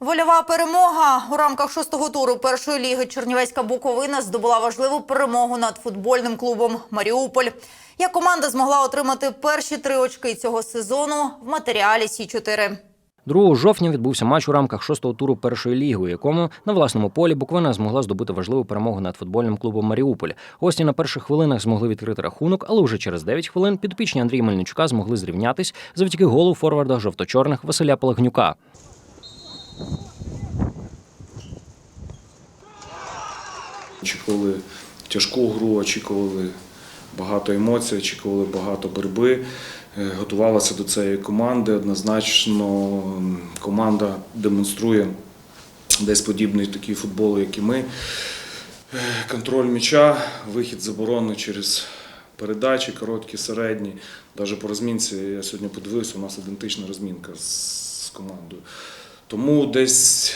Вольова перемога у рамках шостого туру першої ліги Чернівецька Буковина здобула важливу перемогу над футбольним клубом Маріуполь. Як команда змогла отримати перші три очки цього сезону в матеріалі Сі 4 2 жовтня відбувся матч у рамках шостого туру першої ліги, у якому на власному полі Буковина змогла здобути важливу перемогу над футбольним клубом Маріуполь. Гості на перших хвилинах змогли відкрити рахунок, але вже через 9 хвилин підопічні Андрія Мельничука змогли зрівнятись завдяки голу форварда жовто-чорних Василя Палагнюка. Очікували тяжку гру, очікували багато емоцій, очікували багато боротьби. Е, Готувалася до цієї команди. Однозначно команда демонструє десь подібний такий футбол, як і ми. Е, Контроль м'яча, вихід з оборони через передачі, короткі, середні. Навіть по розмінці я сьогодні подивився, у нас ідентична розмінка з командою. Тому десь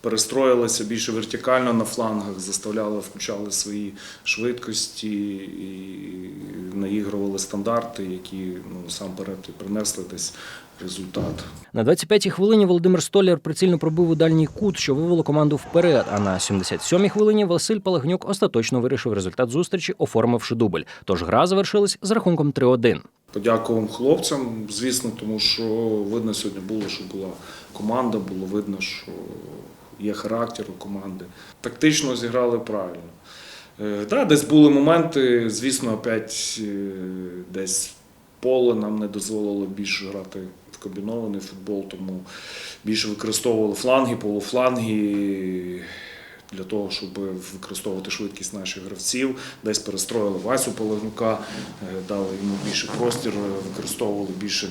перестроїлися більше вертикально на флангах, заставляли, включали свої швидкості і наігрували стандарти, які ну, насамперед і принесли десь результат. На 25-й хвилині Володимир Столяр прицільно пробив у дальній кут, що вивело команду вперед. А на 77-й хвилині Василь Палагнюк остаточно вирішив результат зустрічі, оформивши дубль. Тож гра завершилась з рахунком 3-1. Подякував хлопцям, звісно, тому що видно сьогодні було, що була команда, було видно, що є характер у команди. Тактично зіграли правильно. Е, Да, десь були моменти, звісно, опять е, десь поле нам не дозволило більше грати в комбінований футбол, тому більше використовували фланги, полуфланги для того, щоб використовувати швидкість наших гравців. Десь перестроїли Васю Палагнюка, е, дали йому більше простір, е, використовували більше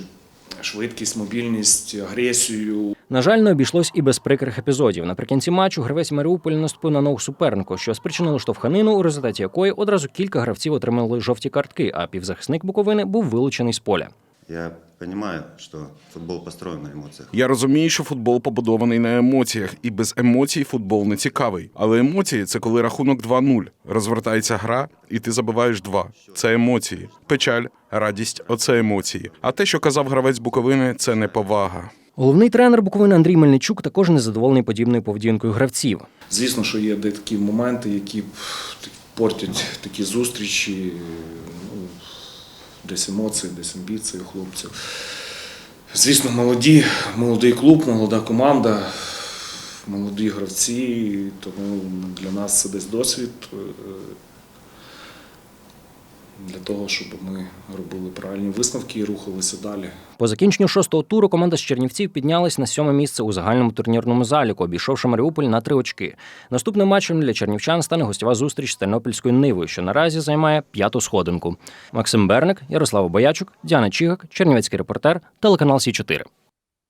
швидкість, мобільність, агресію. На жаль, не обійшлось і без прикрих епізодів. Наприкінці матчу гравець Маріуполя наступив на ногу супернику, що спричинило штовханину, у результаті якої одразу кілька гравців отримали жовті картки, а півзахисник Буковини був вилучений з поля. Я понимаю, что футбол построен на эмоциях. Я розумію, що футбол побудований на емоціях, і без емоцій футбол не цікавий. Але емоції це коли рахунок 2-0. Розвертається гра, і ти забиваєш два. Це емоції. Печаль, радість оце емоції. А те, що казав гравець Буковини, це не повага. Головний тренер Буковини Андрій Мельничук також незадоволений подібною поведінкою гравців. Звісно, що є де такі моменти, які портять такі зустрічі, ну, десь емоції, десь амбіції у хлопців. Звісно, молоді, молодий клуб, молода команда, молоді гравці, тому для нас це десь досвід для того, щоб ми робили правильні висновки і рухалися далі. По закінченню шостого туру команда з Чернівців піднялась на сьоме місце у загальному турнірному заліку, обійшовши Маріуполь на три очки. Наступним матчем для чернівчан стане гостєва зустріч з Тернопільською Нивою, що наразі займає п'яту сходинку. Максим Берник, Ярослав Боячук, Діана Чігак, Чернівецький репортер, телеканал Сі 4